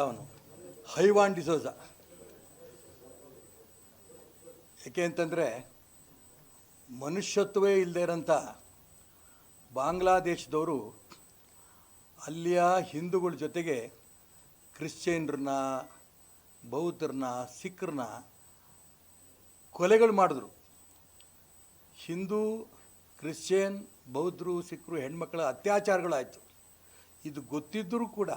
ಅವನು. ಹೈವಾನ್ ಡಿಸೋಜ ಯಾಕೆ ಅಂತಂದರೆ ಮನುಷ್ಯತ್ವವೇ ಇಲ್ಲದೆ ಇರೋಂಥ ಬಾಂಗ್ಲಾದೇಶದವರು ಅಲ್ಲಿಯ ಹಿಂದೂಗಳ ಜೊತೆಗೆ ಕ್ರಿಶ್ಚಿಯನ್ರನ್ನ, ಬೌದ್ಧರನ್ನ, ಸಿಖ್ರನ್ನ ಕೊಲೆಗಳು ಮಾಡಿದ್ರು. ಹಿಂದೂ, ಕ್ರಿಶ್ಚಿಯನ್, ಬೌದ್ಧರು, ಸಿಖ್ರು, ಹೆಣ್ಮಕ್ಳ ಅತ್ಯಾಚಾರಗಳಾಯಿತು. ಇದು ಗೊತ್ತಿದ್ದರೂ ಕೂಡ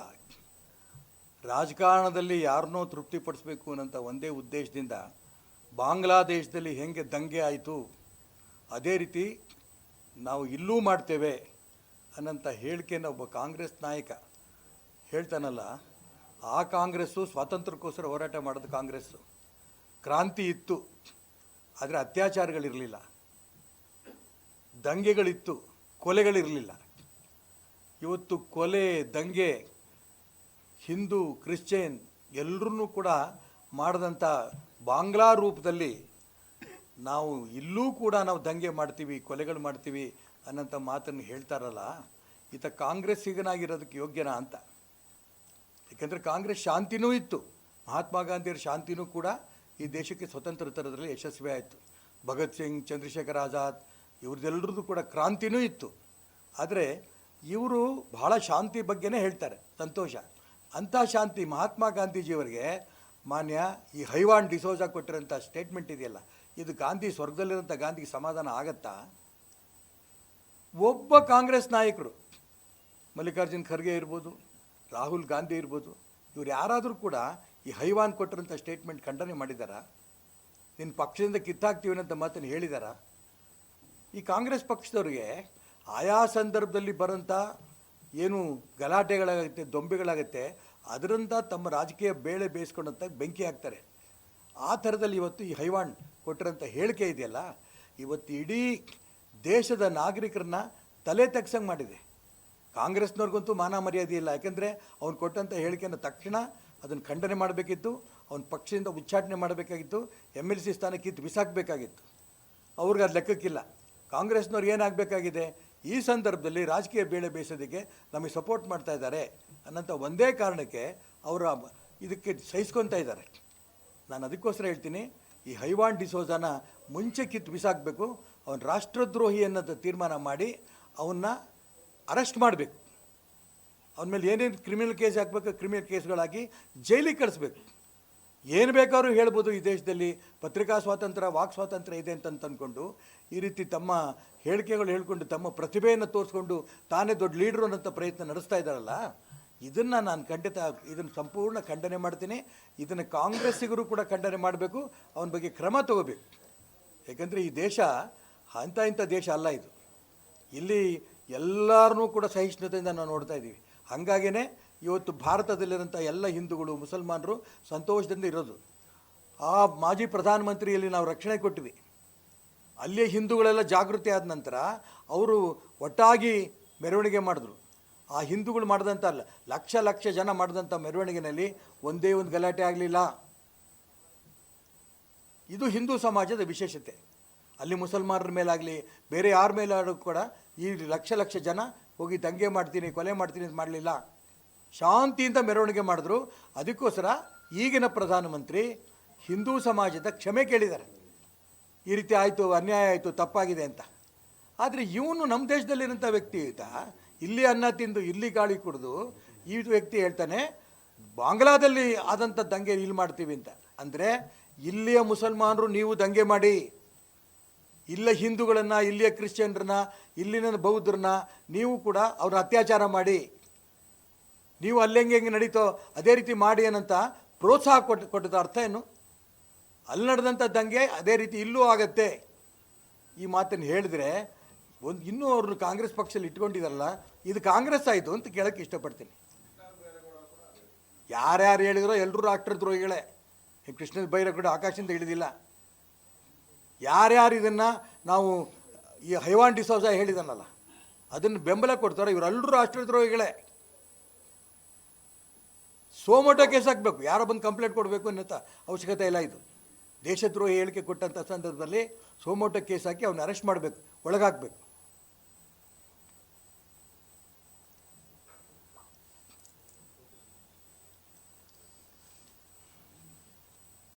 ರಾಜಕಾರಣದಲ್ಲಿ ಯಾರನ್ನೋ ತೃಪ್ತಿಪಡಿಸ್ಬೇಕು ಅನ್ನೋಂಥ ಒಂದೇ ಉದ್ದೇಶದಿಂದ ಬಾಂಗ್ಲಾದೇಶದಲ್ಲಿ ಹೆಂಗೆ ದಂಗೆ ಆಯಿತು, ಅದೇ ರೀತಿ ನಾವು ಇಲ್ಲೂ ಮಾಡ್ತೇವೆ ಅನ್ನಂಥ ಹೇಳಿಕೆನ ಒಬ್ಬ ಕಾಂಗ್ರೆಸ್ ನಾಯಕ ಹೇಳ್ತಾನಲ್ಲ, ಆ ಕಾಂಗ್ರೆಸ್ಸು ಸ್ವಾತಂತ್ರ್ಯಕ್ಕೋಸ್ಕರ ಹೋರಾಟ ಮಾಡೋದು ಕಾಂಗ್ರೆಸ್ಸು. ಕ್ರಾಂತಿ ಇತ್ತು, ಆದರೆ ಅತ್ಯಾಚಾರಗಳಿರಲಿಲ್ಲ. ದಂಗೆಗಳಿತ್ತು, ಕೊಲೆಗಳಿರಲಿಲ್ಲ. ಇವತ್ತು ಕೊಲೆ, ದಂಗೆ ಹಿಂದೂ, ಕ್ರಿಶ್ಚಿಯನ್ ಎಲ್ಲರೂ ಕೂಡ ಮಾಡಿದಂಥ ಬಾಂಗ್ಲಾ ರೂಪದಲ್ಲಿ ನಾವು ಇಲ್ಲೂ ಕೂಡ ನಾವು ದಂಗೆ ಮಾಡ್ತೀವಿ, ಕೊಲೆಗಳು ಮಾಡ್ತೀವಿ ಅನ್ನೋಂಥ ಮಾತನ್ನು ಹೇಳ್ತಾರಲ್ಲ, ಈತ ಕಾಂಗ್ರೆಸ್ಸಿಗನಾಗಿರೋದಕ್ಕೆ ಯೋಗ್ಯನಾ ಅಂತ. ಯಾಕೆಂದರೆ ಕಾಂಗ್ರೆಸ್ ಶಾಂತಿನೂ ಇತ್ತು, ಮಹಾತ್ಮ ಗಾಂಧಿಯರ ಶಾಂತಿನೂ ಕೂಡ ಈ ದೇಶಕ್ಕೆ ಸ್ವತಂತ್ರ ತರೋದ್ರಲ್ಲಿ ಯಶಸ್ವಿ ಆಯಿತು. ಭಗತ್ ಸಿಂಗ್, ಚಂದ್ರಶೇಖರ್ ಆಜಾದ್ ಇವ್ರದ್ದೆಲ್ಲರದ್ದು ಕೂಡ ಕ್ರಾಂತಿನೂ ಇತ್ತು. ಆದರೆ ಇವರು ಬಹಳ ಶಾಂತಿ ಬಗ್ಗೆನೇ ಹೇಳ್ತಾರೆ, ಸಂತೋಷ. ಅಂಥ ಶಾಂತಿ ಮಹಾತ್ಮ ಗಾಂಧೀಜಿಯವರಿಗೆ ಮಾನ್ಯ ಈ ಹೈವಾನ್ ಡಿಸೋಜ ಕೊಟ್ಟಿರೋಂಥ ಸ್ಟೇಟ್ಮೆಂಟ್ ಇದೆಯಲ್ಲ, ಇದು ಗಾಂಧಿ ಸ್ವರ್ಗದಲ್ಲಿರೋಂಥ ಗಾಂಧಿಗೆ ಸಮಾಧಾನ ಆಗತ್ತಾ? ಒಬ್ಬ ಕಾಂಗ್ರೆಸ್ ನಾಯಕರು, ಮಲ್ಲಿಕಾರ್ಜುನ್ ಖರ್ಗೆ ಇರ್ಬೋದು, ರಾಹುಲ್ ಗಾಂಧಿ ಇರ್ಬೋದು, ಇವ್ರು ಯಾರಾದರೂ ಕೂಡ ಈ ಹೈವಾನ್ ಕೊಟ್ಟಿರೋಂಥ ಸ್ಟೇಟ್ಮೆಂಟ್ ಖಂಡನೆ ಮಾಡಿದಾರ? ನಿನ್ನ ಪಕ್ಷದಿಂದ ಕಿತ್ತಾಕ್ತೀವಿ ಅನ್ನೋಂಥ ಮಾತನ್ನು ಹೇಳಿದಾರ? ಈ ಕಾಂಗ್ರೆಸ್ ಪಕ್ಷದವ್ರಿಗೆ ಆಯಾ ಸಂದರ್ಭದಲ್ಲಿ ಬರೋಂಥ ಏನು ಗಲಾಟೆಗಳಾಗುತ್ತೆ, ದೊಂಬೆಗಳಾಗುತ್ತೆ, ಅದರಿಂದ ತಮ್ಮ ರಾಜಕೀಯ ಬೇಳೆ ಬೇಯಿಸ್ಕೊಂಡಂತ ಬೆಂಕಿ ಹಾಕ್ತಾರೆ. ಆ ಥರದಲ್ಲಿ ಇವತ್ತು ಈ ಹೈವಾಣ್ ಕೊಟ್ಟಿರೋಂಥ ಹೇಳಿಕೆ ಇದೆಯಲ್ಲ, ಇವತ್ತು ಇಡೀ ದೇಶದ ನಾಗರಿಕರನ್ನ ತಲೆ ತೆಗ್ಸಂಗೆ ಮಾಡಿದೆ. ಕಾಂಗ್ರೆಸ್ನವ್ರಿಗಂತೂ ಮಾನ ಮರ್ಯಾದೆ ಇಲ್ಲ, ಯಾಕೆಂದರೆ ಅವ್ನು ಕೊಟ್ಟಂಥ ಹೇಳಿಕೆಯನ್ನು ತಕ್ಷಣ ಅದನ್ನು ಖಂಡನೆ ಮಾಡಬೇಕಿತ್ತು, ಅವನ ಪಕ್ಷದಿಂದ ಉಚ್ಚಾಟನೆ ಮಾಡಬೇಕಾಗಿತ್ತು, ಎಂ ಎಲ್ ಸಿ ಸ್ಥಾನಕ್ಕಿಂತ ಕಿತ್ತು ಬಿಸಾಕಬೇಕಾಗಿತ್ತು. ಅವ್ರಿಗೆ ಅದು ಲೆಕ್ಕಕ್ಕಿಲ್ಲ. ಕಾಂಗ್ರೆಸ್ನವ್ರು ಏನಾಗಬೇಕಾಗಿದೆ ಈ ಸಂದರ್ಭದಲ್ಲಿ ರಾಜಕೀಯ ಬೇಳೆ ಬೇಯಿಸೋದಕ್ಕೆ ನಮಗೆ ಸಪೋರ್ಟ್ ಮಾಡ್ತಾ ಇದ್ದಾರೆ ಅನ್ನೋಂಥ ಒಂದೇ ಕಾರಣಕ್ಕೆ ಅವರ ಇದಕ್ಕೆ ಸಹಿಸ್ಕೊತಾ ಇದ್ದಾರೆ. ನಾನು ಅದಕ್ಕೋಸ್ಕರ ಹೇಳ್ತೀನಿ, ಈ ಹೈವಾನ್ ಡಿಸೋಜಾನ ಮುಂಚೆ ಕಿತ್ತು ಬಿಸಾಕಬೇಕು, ಅವನ ರಾಷ್ಟ್ರದ್ರೋಹಿ ಅನ್ನೋದು ತೀರ್ಮಾನ ಮಾಡಿ ಅವನ್ನ ಅರೆಸ್ಟ್ ಮಾಡಬೇಕು. ಅವನ ಮೇಲೆ ಏನೇನು ಕ್ರಿಮಿನಲ್ ಕೇಸ್ ಹಾಕಬೇಕು ಕ್ರಿಮಿನಲ್ ಕೇಸ್ಗಳಾಗಿ ಜೈಲಿಗೆ ಕಳಿಸ್ಬೇಕು. ಏನು ಬೇಕಾದ್ರೂ ಹೇಳ್ಬೋದು ಈ ದೇಶದಲ್ಲಿ. ಪತ್ರಿಕಾ ಸ್ವಾತಂತ್ರ್ಯ, ವಾಕ್ ಸ್ವಾತಂತ್ರ್ಯ ಇದೆ ಅಂತ ಅಂದ್ಕೊಂಡು ಈ ರೀತಿ ತಮ್ಮ ಹೇಳಿಕೆಗಳು ಹೇಳ್ಕೊಂಡು ತಮ್ಮ ಪ್ರತಿಭೆಯನ್ನು ತೋರಿಸ್ಕೊಂಡು ತಾನೇ ದೊಡ್ಡ ಲೀಡ್ರು ಅನ್ನೋಂಥ ಪ್ರಯತ್ನ ನಡೆಸ್ತಾ ಇದ್ದಾರಲ್ಲ? ಇದನ್ನು ನಾನು ಖಂಡಿತ ಇದನ್ನು ಸಂಪೂರ್ಣ ಖಂಡನೆ ಮಾಡ್ತೀನಿ. ಇದನ್ನು ಕಾಂಗ್ರೆಸ್ಸಿಗರು ಕೂಡ ಖಂಡನೆ ಮಾಡಬೇಕು. ಅವನ ಬಗ್ಗೆ ಕ್ರಮ ತಗೋಬೇಕು. ಯಾಕಂದರೆ ಈ ದೇಶ ಅಂಥ ಇಂಥ ದೇಶ ಅಲ್ಲ ಇದು. ಇಲ್ಲಿ ಎಲ್ಲರನ್ನೂ ಕೂಡ ಸಹಿಷ್ಣುತೆಯಿಂದ ನಾವು ನೋಡ್ತಾ ಇದ್ದೀವಿ. ಹಾಗಾಗಿಯೇ ಇವತ್ತು ಭಾರತದಲ್ಲಿರೋಂಥ ಎಲ್ಲ ಹಿಂದೂಗಳು, ಮುಸಲ್ಮಾನರು ಸಂತೋಷದಿಂದ ಇರೋದು. ಆ ಮಾಜಿ ಪ್ರಧಾನಮಂತ್ರಿಯಲ್ಲಿ ನಾವು ರಕ್ಷಣೆ ಕೊಟ್ವಿ ಅಲ್ಲಿಯೇ ಹಿಂದೂಗಳೆಲ್ಲ ಜಾಗೃತಿ ಆದ ನಂತರ ಅವರು ಒಟ್ಟಾಗಿ ಮೆರವಣಿಗೆ ಮಾಡಿದ್ರು. ಆ ಹಿಂದೂಗಳು ಮಾಡಿದಂಥ ಅಲ್ಲ, ಲಕ್ಷ ಲಕ್ಷ ಜನ ಮಾಡಿದಂಥ ಮೆರವಣಿಗೆಯಲ್ಲಿ ಒಂದೇ ಒಂದು ಗಲಾಟೆ ಆಗಲಿಲ್ಲ. ಇದು ಹಿಂದೂ ಸಮಾಜದ ವಿಶೇಷತೆ. ಅಲ್ಲಿ ಮುಸಲ್ಮಾನರ ಮೇಲಾಗಲಿ, ಬೇರೆ ಯಾರ ಮೇಲಾದರೂ ಕೂಡ ಈ ಲಕ್ಷ ಲಕ್ಷ ಜನ ಹೋಗಿ ದಂಗೆ ಮಾಡ್ತೀನಿ, ಕೊಲೆ ಮಾಡ್ತೀನಿ ಅಂತ ಮಾಡಲಿಲ್ಲ. ಶಾಂತಿಯಿಂದ ಮೆರವಣಿಗೆ ಮಾಡಿದ್ರು. ಅದಕ್ಕೋಸ್ಕರ ಈಗಿನ ಪ್ರಧಾನಮಂತ್ರಿ ಹಿಂದೂ ಸಮಾಜದ ಕ್ಷಮೆ ಕೇಳಿದ್ದಾರೆ. ಈ ರೀತಿ ಆಯಿತು, ಅನ್ಯಾಯ ಆಯಿತು, ತಪ್ಪಾಗಿದೆ ಅಂತ. ಆದರೆ ಇವನು ನಮ್ಮ ದೇಶದಲ್ಲಿರೋಂಥ ವ್ಯಕ್ತಿ ಈತ ಇಲ್ಲಿ ಅನ್ನ ತಿಂದು, ಇಲ್ಲಿ ಗಾಳಿ ಕುಡಿದು ಈ ವ್ಯಕ್ತಿ ಹೇಳ್ತಾನೆ, ಬಾಂಗ್ಲಾದಲ್ಲಿ ಆದಂಥ ದಂಗೆ ಇಲ್ಲಿ ಮಾಡ್ತೀವಿ ಅಂತ. ಅಂದರೆ ಇಲ್ಲಿಯ ಮುಸಲ್ಮಾನರು ನೀವು ದಂಗೆ ಮಾಡಿ. ಇಲ್ಲ ಹಿಂದೂಗಳನ್ನು, ಇಲ್ಲಿಯ ಕ್ರಿಶ್ಚಿಯನ್ರನ್ನ, ಇಲ್ಲಿನ ಬೌದ್ಧರನ್ನ ನೀವು ಕೂಡ ಅವ್ರ ಅತ್ಯಾಚಾರ ಮಾಡಿ. ನೀವು ಅಲ್ಲೆಂಗೆ ಹೆಂಗೆ ನಡೀತೋ ಅದೇ ರೀತಿ ಮಾಡಿ ಏನಂತ ಪ್ರೋತ್ಸಾಹ ಕೊಟ್ಟು ಕೊಟ್ಟದ ಅರ್ಥ ಏನು? ಅಲ್ಲಿ ನಡೆದಂಥ ದಂಗೆ ಅದೇ ರೀತಿ ಇಲ್ಲೂ ಆಗತ್ತೆ. ಈ ಮಾತನ್ನು ಹೇಳಿದ್ರೆ ಒಂದು ಇನ್ನೂ ಅವ್ರನ್ನ ಕಾಂಗ್ರೆಸ್ ಪಕ್ಷದಲ್ಲಿ ಇಟ್ಕೊಂಡಿದಾರಲ್ಲ, ಇದು ಕಾಂಗ್ರೆಸ್ ಆಯಿತು ಅಂತ ಕೇಳೋಕ್ಕೆ ಇಷ್ಟಪಡ್ತೀನಿ. ಯಾರ್ಯಾರು ಹೇಳಿದ್ರೋ ಎಲ್ಲರೂ ರಾಷ್ಟ್ರದ್ರೋಹಿಗಳೇ ಈ ಕೃಷ್ಣ ಬೈರೇಗೌಡ ಆಕಾಶದಿಂದ ಇಳಿದಿಲ್ಲ. ಯಾರ್ಯಾರು ಇದನ್ನು ನಾವು ಈ ಹೈವಾನ್ ಡಿಸೋಜ ಹೇಳಿದನಲ್ಲ, ಅದನ್ನು ಬೆಂಬಲ ಕೊಡ್ತಾರೆ ಇವರೆಲ್ಲರೂ ರಾಷ್ಟ್ರದ್ರೋಹಿಗಳೇ ಸೋಮೋಟೋ ಕೇಸ್ ಹಾಕಬೇಕು. ಯಾರೋ ಬಂದು ಕಂಪ್ಲೇಂಟ್ ಕೊಡಬೇಕು ಅನ್ನೋ ಅವಶ್ಯಕತೆ ಇಲ್ಲ ಇದು. ದೇಶದ್ರೋಹಿ ಹೇಳಿಕೆ ಕೊಟ್ಟಂಥ ಸಂದರ್ಭದಲ್ಲಿ ಸೋಮೋಟೋ ಕೇಸ್ ಹಾಕಿ ಅವ್ನ ಅರೆಸ್ಟ್ ಮಾಡಬೇಕು, ಒಳಗಾಕಬೇಕು.